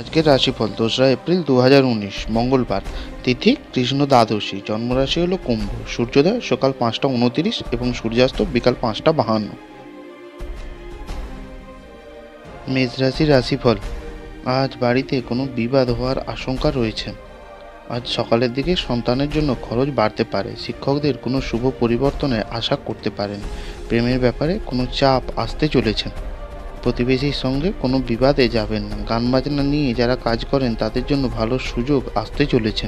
আজকের রাশিফল দোসরা এপ্রিল দু হাজার উনিশ, মঙ্গলবার। তিথি কৃষ্ণ দ্বাদশী, জন্মরাশি হলো কুম্ভ। সূর্যোদয় সকাল পাঁচটা উনতিরিশ এবং সূর্যাস্ত বিকাল পাঁচটা বাহান্ন। মেষ রাশির রাশিফল, আজ বাড়িতে কোনো বিবাদ হওয়ার আশঙ্কা রয়েছে। আজ সকালের দিকে সন্তানের জন্য খরচ বাড়তে পারে, শিক্ষকদের কোনো শুভ পরিবর্তনের আশা করতে পারেন। প্রেমের ব্যাপারে কোনো চাপ আসতে চলেছে। প্রতিবেশীর সঙ্গে কোনো বিবাদে যাবেন না। গান বাজনা নিয়ে যারা কাজ করেন, তাদের জন্য ভালো সুযোগ আসতে চলেছে।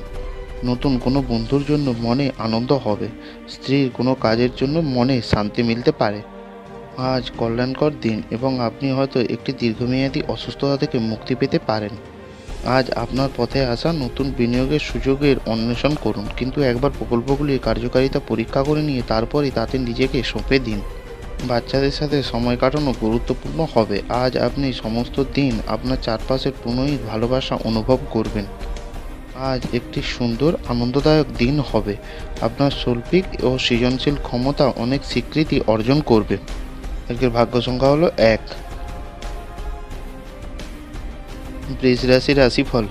নতুন কোনো বন্ধুর জন্য মনে আনন্দ হবে। স্ত্রীর কোনো কাজের জন্য মনে শান্তি মিলতে পারে। আজ কল্যাণকর দিন এবং আপনি হয়তো একটি দীর্ঘমেয়াদী অসুস্থতা থেকে মুক্তি পেতে পারেন। আজ আপনার পথে আসা নতুন বিনিয়োগের সুযোগের অন্বেষণ করুন, কিন্তু একবার প্রকল্পগুলির কার্যকারিতা পরীক্ষা করে নিয়ে তারপরই তাতে নিজেকে সঁপে দিন। বাচ্চাদের সাথে সময় কাটানো গুরুত্বপূর্ণ হবে। আজ আপনি সমস্ত দিন আপনার চারপাশের প্রণয়ী ভালোবাসা অনুভব করবেন। আজ একটি সুন্দর, আনন্দদায়ক দিন হবে। আপনার শৈল্পিক ও সৃজনশীল ক্ষমতা অনেক স্বীকৃতি অর্জন করবে। আজকের ভাগ্য সংখ্যা হলো এক। বৃষ রাশি রাশিফল।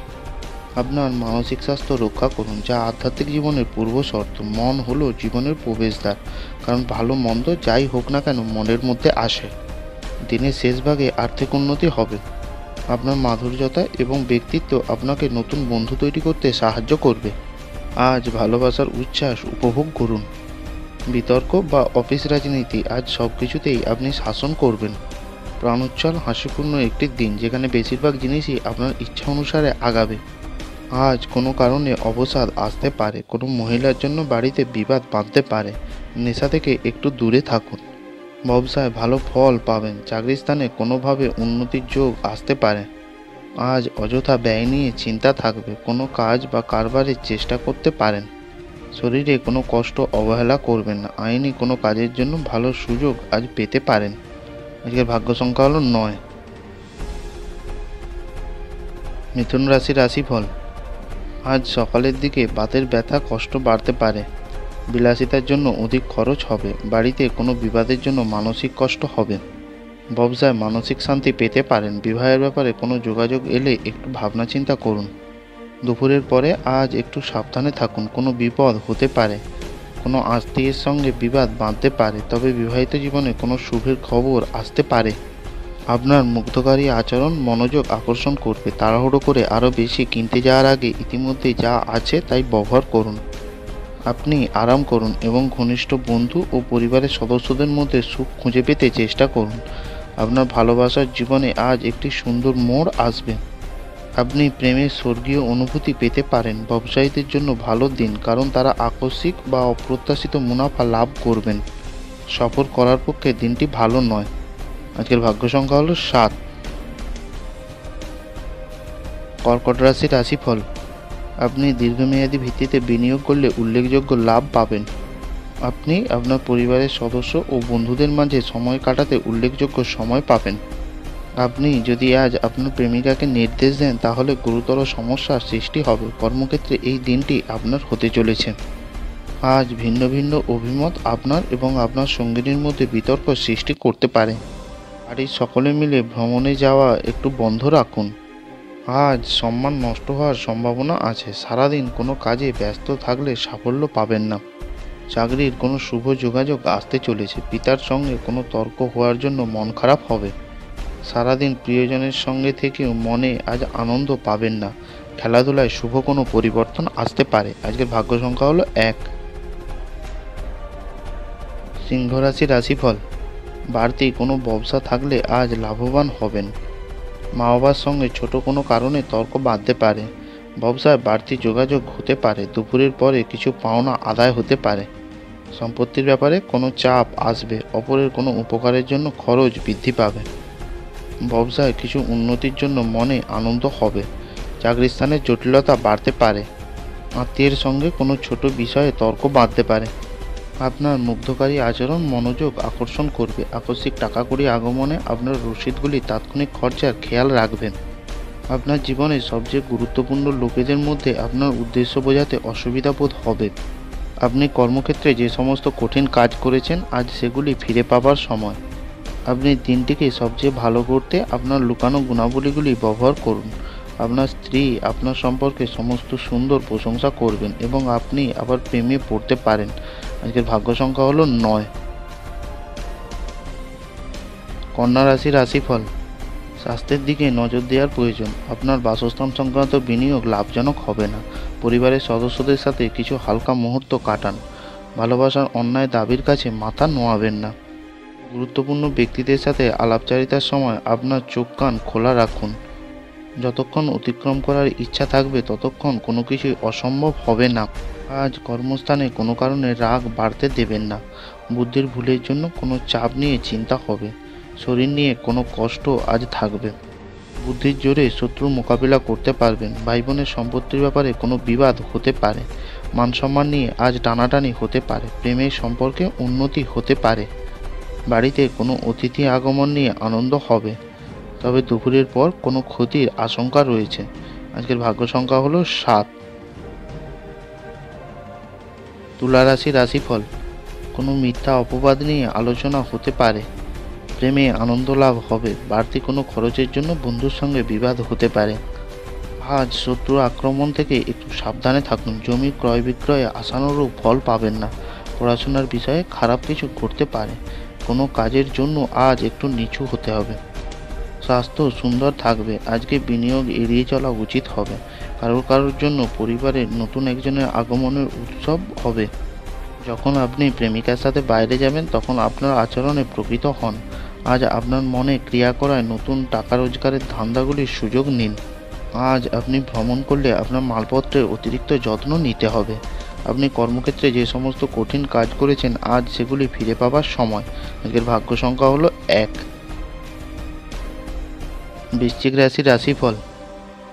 আপনার মানসিক স্বাস্থ্য রক্ষা করুন, যা আধ্যাত্মিক জীবনের পূর্ব শর্ত। মন হলো জীবনের প্রবেশদ্বার, কারণ ভালো মন্দ যাই হোক না কেন মনের মধ্যে আসে। দিনের শেষ ভাগে আর্থিক উন্নতি হবে। আপনার মাধুর্যতা এবং ব্যক্তিত্ব আপনাকে নতুন বন্ধু তৈরি করতে সাহায্য করবে। আজ ভালোবাসার উচ্ছ্বাস উপভোগ করুন। বিতর্ক বা অফিস রাজনীতি আজ সব কিছুতেই আপনি শাসন করবেন। প্রাণোচ্ছল হাসিপূর্ণ একটি দিন, যেখানে বেশিরভাগ জিনিসই আপনার ইচ্ছা অনুসারে আগাবে। আজ কোনো কারণে অবসাদ আসতে পারে। কোনো মহিলার জন্য বাড়িতে বিবাদ বাঁধতে পারে। নেশা থেকে একটু দূরে থাকুন। ব্যবসায় ভালো ফল পাবেন। চাকরির স্থানে কোনোভাবে উন্নতির যোগ আসতে পারে। আজ অযথা ব্যয় নিয়ে চিন্তা থাকবে। কোনো কাজ বা কারবারের চেষ্টা করতে পারেন। শরীরে কোনো কষ্ট অবহেলা করবেন না। আইনি কোনো কাজের জন্য ভালো সুযোগ আজ পেতে পারেন। আজকের ভাগ্য সংখ্যা হলো নয়। মিথুন রাশি রাশিফল। আজ সকালের দিকে বাতের ব্যথা কষ্ট বাড়তে পারে। বিলাসিতার জন্য অধিক খরচ হবে। বাড়িতে কোনো বিবাদের জন্য মানসিক কষ্ট হবে। ব্যবসায় মানসিক শান্তি পেতে পারেন। বিবাহের ব্যাপারে কোনো যোগাযোগ এলে একটু ভাবনা চিন্তা করুন। দুপুরের পরে আজ একটু সাবধানে থাকুন। কোনো বিপদ হতে পারে। কোনো আত্মীয়ের সঙ্গে বিবাদ বাঁধতে পারে। তবে বিবাহিত জীবনে কোনো শুভের খবর আসতে পারে। আপনার মুগ্ধকারী আচরণ, মনোযোগ আকর্ষণ করবে। তাড়াহুড়ো করে আরও বেশি কিনতে যাওয়ার আগে ইতিমধ্যে যা আছে তাই ব্যবহার করুন। আপনি আরাম করুন এবং ঘনিষ্ঠ বন্ধু ও পরিবারের সদস্যদের মধ্যে সুখ খুঁজে পেতে চেষ্টা করুন। আপনার ভালোবাসার জীবনে আজ একটি সুন্দর মোড় আসবে। আপনি প্রেমের স্বর্গীয় অনুভূতি পেতে পারেন। ব্যবসায়ীদের জন্য ভালো দিন, কারণ তারা আকস্মিক বা অপ্রত্যাশিত মুনাফা লাভ করবেন। সফর করার পক্ষে দিনটি ভালো নয়। আজকের ভাগ্য সংখ্যা হলো সাত। কর্কট রাশির রাশিফল। আপনি দীর্ঘমেয়াদী ভিত্তিতে বিনিয়োগ করলে উল্লেখযোগ্য লাভ পাবেন। আপনি আপনার পরিবারের সদস্য ও বন্ধুদের মাঝে সময় কাটাতে উল্লেখযোগ্য সময় পাবেন। আপনি যদি আজ আপনার প্রেমিকাকে নির্দেশ দেন, তাহলে গুরুতর সমস্যার সৃষ্টি হবে। কর্মক্ষেত্রে এই দিনটি আপনার হতে চলেছে। আজ ভিন্ন ভিন্ন অভিমত আপনার এবং আপনার সঙ্গিনীর মধ্যে বিতর্ক সৃষ্টি করতে পারে। বাড়ির সকলে মিলে ভ্রমণে যাওয়া একটু বন্ধ রাখুন। আজ সম্মান নষ্ট হওয়ার সম্ভাবনা আছে। সারাদিন কোনো কাজে ব্যস্ত থাকলে সাফল্য পাবেন না। চাকরির কোনো শুভ যোগাযোগ আসতে চলেছে। পিতার সঙ্গে কোনো তর্ক হওয়ার জন্য মন খারাপ হবে। সারাদিন প্রিয়জনের সঙ্গে থেকেও মনে আজ আনন্দ পাবেন না। খেলাধুলায় শুভ কোনো পরিবর্তন আসতে পারে। আজকের ভাগ্য সংখ্যা হলো এক। সিংহ রাশি রাশিফল। বাড়তি কোনো ব্যবসা থাকলে আজ লাভবান হবেন। মা বাবার সঙ্গে ছোট কোনো কারণে তর্ক বাঁধতে পারে। ব্যবসায় বাড়তি যোগাযোগ হতে পারে। দুপুরের পরে কিছু পাওনা আদায় হতে পারে। সম্পত্তির ব্যাপারে কোনো চাপ আসবে। অপরের কোনো উপকারের জন্য খরচ বৃদ্ধি পাবে। ব্যবসায় কিছু উন্নতির জন্য মনে আনন্দ হবে। চাকরির স্থানে জটিলতা বাড়তে পারে। আত্মীয়ের সঙ্গে কোনো ছোট বিষয়ে তর্ক বাঁধতে পারে। আপনার মুগ্ধকারী আচরণ, মনোযোগ আকর্ষণ করবে। আকস্মিক টাকা কড়ি আগমনে আপনার রসিদগুলি তাৎক্ষণিক খরচার খেয়াল রাখবেন। আপনার জীবনে সবচেয়ে গুরুত্বপূর্ণ লোকেদের মধ্যে আপনার উদ্দেশ্য বোঝাতে অসুবিধা বোধ হবে আপনি কর্মক্ষেত্রে যে সমস্ত কঠিন কাজ করেছেন, আজ সেগুলি ফিরে পাবার সময়। আপনি দিনটিকে সবচেয়ে ভালো করতে আপনার লুকানো গুণাবলীগুলি ব্যবহার করুন। আপনার স্ত্রী আপনার সম্পর্কে সমস্ত সুন্দর প্রশংসা করবেন এবং আপনি আবার প্রেমে পড়তে পারেন। আজকের ভাগ্য সংখ্যা হলো নয়। কন্যা রাশি রাশিফল, স্বাস্থ্যের দিকে নজর দেওয়ার প্রয়োজন। আপনার বাসস্থান সংক্রান্ত বিনিয়োগ লাভজনক হবে না। পরিবারের সদস্যদের সাথে কিছু হালকা মুহূর্ত কাটান। ভালোবাসার অন্যায় দাবির কাছে মাথা নোয়াবেন না। গুরুত্বপূর্ণ ব্যক্তিদের সাথে আলাপচারিতার সময় আপনার চোখ কান খোলা রাখুন। যতক্ষণ অতিক্রম করার ইচ্ছা থাকবে, ততক্ষণ কোনো কিছুই অসম্ভব হবে না। আজ কর্মস্থানে কোনো কারণে রাগ বাড়তে দেবেন না। বুদ্ধির ভুলের জন্য কোনো চাপ নিয়ে চিন্তা হবে। শরীর নিয়ে কোনো কষ্ট আজ থাকবে। বুদ্ধির জোরে শত্রু মোকাবিলা করতে পারবেন। ভাই বোনের সম্পত্তির ব্যাপারে কোনো বিবাদ হতে পারে। মান সম্মান নিয়ে আজ টানাটানি হতে পারে। প্রেমের সম্পর্কে উন্নতি হতে পারে। বাড়িতে কোনো অতিথি আগমন নিয়ে আনন্দ হবে। তবে দুপুরের পর কোনো ক্ষতির আশঙ্কা রয়েছে। আজকের ভাগ্য সংখ্যা হলো সাত। তুলা রাশি রাশিফল, কোনো মিথ্যা অপবাদ নিয়ে আলোচনা হতে পারে। প্রেমে আনন্দ লাভ হবে, বাড়তি কোনো খরচের জন্য বন্ধুর সঙ্গে বিবাদ হতে পারে। আজ শত্রু আক্রমণ থেকে একটু সাবধানে থাকুন, জমি ক্রয় বিক্রয়ে আশানুরূপ ফল পাবেন না, পড়াশোনার বিষয়ে খারাপ কিছু করতে পারে। কোনো কাজের জন্য আজ একটু নিচু হতে হবে। স্বাস্থ্য সুন্দর থাকবে। আজকে বিনিয়োগ এড়িয়ে চলা উচিত হবে। কারোর কারোর জন্য পরিবারের নতুন একজনের আগমনের উৎসব হবে। যখন আপনি প্রেমিকার সাথে বাইরে যাবেন, তখন আপনার আচরণে প্রকৃত হন। আজ আপনার মনে ক্রিয়া করায় নতুন টাকা রোজগারের ধান্দাগুলির সুযোগ নিন। আজ আপনি ভ্রমণ করলে আপনার মালপত্রের অতিরিক্ত যত্ন নিতে হবে। আপনি কর্মক্ষেত্রে যে সমস্ত কঠিন কাজ করেছেন, আজ সেগুলি ফিরে পাবার সময়। আজকের ভাগ্য সংখ্যা হলো এক। বৃশ্চিক রাশির রাশিফল।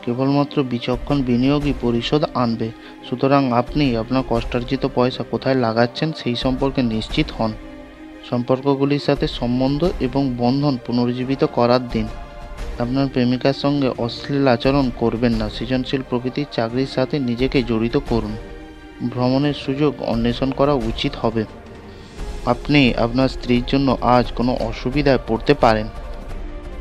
কেবলমাত্র বিচক্ষণ বিনিয়োগই পরিশোধ আনবে। সুতরাং আপনি আপনার কষ্টার্জিত পয়সা কোথায় লাগাচ্ছেন সেই সম্পর্কে নিশ্চিত হন। সম্পর্কগুলির সাথে সম্বন্ধ এবং বন্ধন পুনর্জীবিত করার দিন। আপনার প্রেমিকার সঙ্গে অশ্লীল আচরণ করবেন না। সৃজনশীল প্রকৃতির চাকরির সাথে নিজেকে জড়িত করুন। ভ্রমণের সুযোগ অন্বেষণ করা উচিত হবে। আপনি আপনার স্ত্রীর জন্য আজ কোনো অসুবিধায় পড়তে পারেন।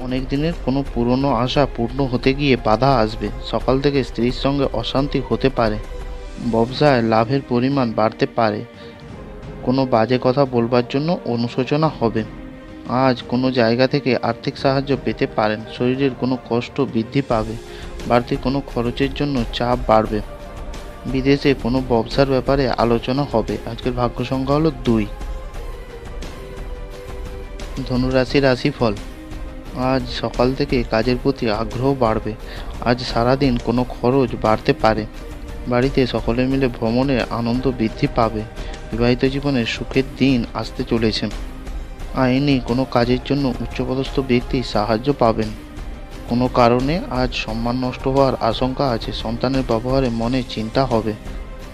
অনেক দিনের কোনো পুরনো আশা পূর্ণ হতে গিয়ে বাধা আসবে। সকাল থেকে স্ত্রীর সঙ্গে অশান্তি হতে পারে। ব্যবসায় লাভের পরিমাণ বাড়তে পারে। কোনো বাজে কথা বলবার জন্য অনুশোচনা হবে। আজ কোনো জায়গা থেকে আর্থিক সাহায্য পেতে পারেন। শরীরের কোনো কষ্ট বৃদ্ধি পাবে। বাড়তি কোনো খরচের জন্য চাপ বাড়বে। বিদেশে কোনো ব্যবসার ব্যাপারে আলোচনা হবে। আজকের ভাগ্য সংখ্যা হলো দুই। ধনুরাশি রাশিফল। আজ সকাল থেকে কাজের প্রতি আগ্রহ বাড়বে। আজ সারাদিন কোনো খরচ বাড়তে পারে। বাড়িতে সকলে মিলে ভ্রমণে আনন্দ বৃদ্ধি পাবে। বিবাহিত জীবনে সুখের দিন আসতে চলেছে। আইনি কোনো কাজের জন্য উচ্চপদস্থ ব্যক্তি সাহায্য পাবেন। কোনো কারণে আজ সম্মান নষ্ট হওয়ার আশঙ্কা আছে। সন্তানের ব্যবহারে মনে চিন্তা হবে।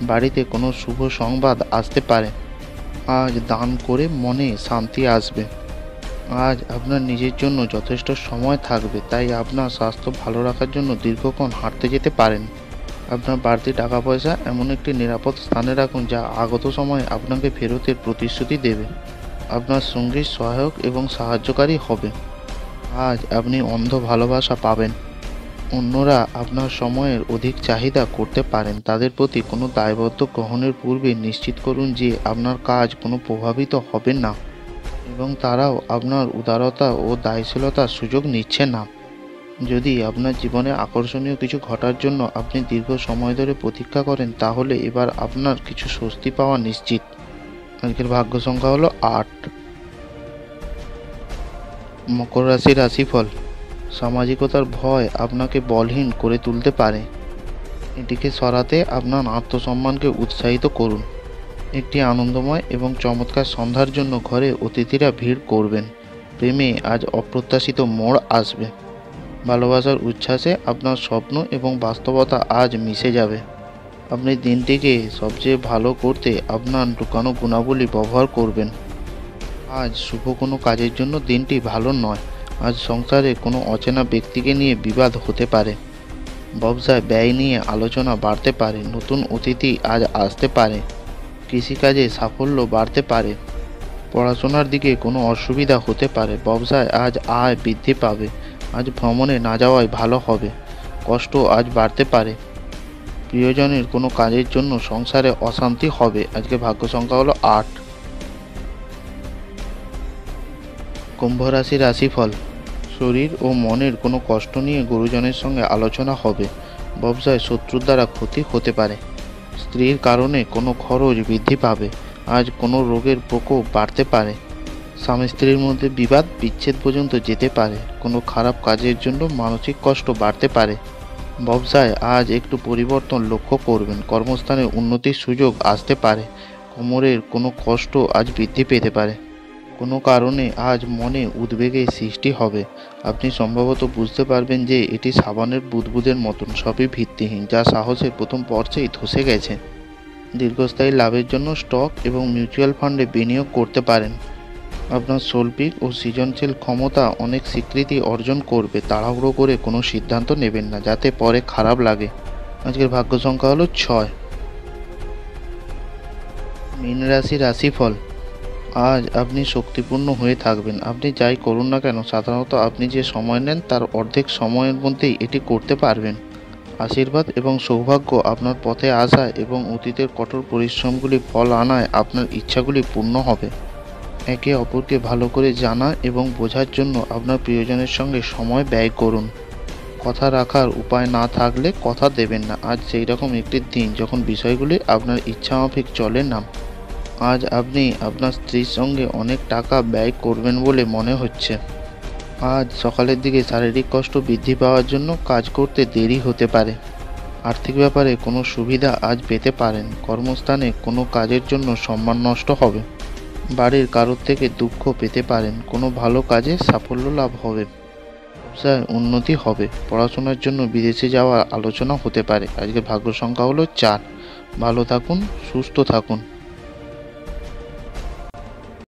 বাড়িতে কোনো শুভ সংবাদ আসতে পারে। আজ দান করে মনে শান্তি আসবে। আজ আপনার নিজের জন্য যথেষ্ট সময় থাকবে, তাই আপনার স্বাস্থ্য ভালো রাখার জন্য দীর্ঘক্ষণ হাঁটতে যেতে পারেন। আপনার বাড়তি টাকা পয়সা এমন একটি নিরাপদ স্থানে রাখুন যা আগত সময়ে আপনাকে ফেরতের প্রতিশ্রুতি দেবে। আপনার সঙ্গী সহায়ক এবং সাহায্যকারী হবে। আজ আপনি অন্ধ ভালোবাসা পাবেন। অন্যরা আপনার সময়ের অধিক চাহিদা করতে পারেন। তাদের প্রতি কোনো দায়বদ্ধ গ্রহণের পূর্বে নিশ্চিত করুন যে আপনার কাজ কোনো প্রভাবিত হবে না। এবং তারাও আপনার উদারতা ও দায়শীলতার সুযোগ নিচ্ছে না। যদি আপনার জীবনে আকর্ষণীয় কিছু ঘটার জন্য আপনি দীর্ঘ সময় ধরে প্রতীক্ষা করেন, তাহলে এবার আপনার কিছু স্বস্তি পাওয়া নিশ্চিত। আজকের ভাগ্য সংখ্যা হলো আট। মকর রাশি রাশিফল। সামাজিকতার ভয় আপনাকে বলহীন করে তুলতে পারে। এটিকে সরাতে আপনার আত্মসম্মানকে উৎসাহিত করুন। একটি আনন্দময় এবং চমৎকার সন্ধ্যার জন্য ঘরে অতিথিরা ভিড় করবেন। প্রেমে আজ অপ্রত্যাশিত মোড় আসবে। ভালোবাসার উচ্ছ্বাসে আপনার স্বপ্ন এবং বাস্তবতা আজ মিশে যাবে। আপনি দিনটিকে সবচেয়ে ভালো করতে আপনার লুকানো গুণাবলী ব্যবহার করবেন। আজ শুভ কোনো কাজের জন্য দিনটি ভালো নয়। আজ সংসারে কোনো অচেনা ব্যক্তিকে নিয়ে বিবাদ হতে পারে। ব্যবসায় ব্যয় নিয়ে আলোচনা বাড়তে পারে। নতুন অতিথি আজ আসতে পারে। কৃষিকাজে সাফল্য বাড়তে পারে। পড়াশোনার দিকে কোনো অসুবিধা হতে পারে। ব্যবসায় আজ আয় বৃদ্ধি পাবে। আজ ভ্রমণে না যাওয়াই ভালো হবে। কষ্ট আজ বাড়তে পারে। প্রিয়জনের কোনো কাজের জন্য সংসারে অশান্তি হবে। আজকে ভাগ্য সংখ্যা হলো আট। কুম্ভ রাশি রাশিফল। শরীর ও মনের কোনো কষ্ট নিয়ে গুরুজনের সঙ্গে আলোচনা হবে। ব্যবসায় শত্রুর দ্বারা ক্ষতি হতে পারে। স্ত্রীর কারণে কোনো খরচ বৃদ্ধি পাবে, আজ কোনো রোগের প্রকোপ বাড়তে পারে। স্বামী স্ত্রীর মধ্যে বিবাদ বিচ্ছেদ পর্যন্ত যেতে পারে, কোনো খারাপ কাজের জন্য মানসিক কষ্ট বাড়তে পারে। ব্যবসায় আজ একটু পরিবর্তন লক্ষ্য করবেন, কর্মস্থানে উন্নতির সুযোগ আসতে পারে, কোমরের কোনো কষ্ট আজ বৃদ্ধি পেতে পারে। কোনো কারণে আজ মনে উদ্বেগের সৃষ্টি হবে। আপনি সম্ভবত বুঝতে পারবেন যে এটি সাবানের বুদবুদের মতন, সবই ভিত্তিহীন, যা সাহসের প্রথম পর্যায়ে ধসে গেছে। দীর্ঘস্থায়ী লাভের জন্য স্টক এবং মিউচুয়াল ফান্ডে বিনিয়োগ করতে পারেন। আপনার শৈল্পিক ও সৃজনশীল ক্ষমতা অনেক স্বীকৃতি অর্জন করবে। তাড়াহুড়ো করে কোনো সিদ্ধান্ত নেবেন না, যাতে পরে খারাপ লাগে। আজকের ভাগ্য সংখ্যা হলো ছয়। মীন রাশি রাশিফল। আজ আপনি শক্তিপূর্ণ হয়ে থাকবেন। আপনি যাই করুন না কেন, সাধারণত আপনি যে সময় নেন তার অর্ধেক সময়ের মধ্যেই এটি করতে পারবেন। আশীর্বাদ এবং সৌভাগ্য আপনার পথে আসা এবং অতীতের কঠোর পরিশ্রমগুলি ফল আনায় আপনার ইচ্ছাগুলি পূর্ণ হবে। একে অপরকে ভালো করে জানা এবং বোঝার জন্য আপনার প্রিয়জনের সঙ্গে সময় ব্যয় করুন। কথা রাখার উপায় না থাকলে কথা দেবেন না। আজ সেই রকম একটি দিন যখন বিষয়গুলি আপনার ইচ্ছামাফিক চলে না। আজ আপনি আপনার স্ত্রীর সঙ্গে অনেক টাকা ব্যয় করবেন বলে মনে হচ্ছে। আজ সকালের দিকে শারীরিক কষ্ট বৃদ্ধি পাওয়ার জন্য কাজ করতে দেরি হতে পারে। আর্থিক ব্যাপারে কোনো সুবিধা আজ পেতে পারেন। কর্মস্থানে কোনো কাজের জন্য সম্মান নষ্ট হবে। বাড়ির কারোর থেকে দুঃখ পেতে পারেন। কোনো ভালো কাজে সাফল্য লাভ হবে। ব্যবসায় উন্নতি হবে। পড়াশোনার জন্য বিদেশে যাওয়ার আলোচনা হতে পারে। আজকে ভাগ্য সংখ্যা হলো চার। ভালো থাকুন, সুস্থ থাকুন।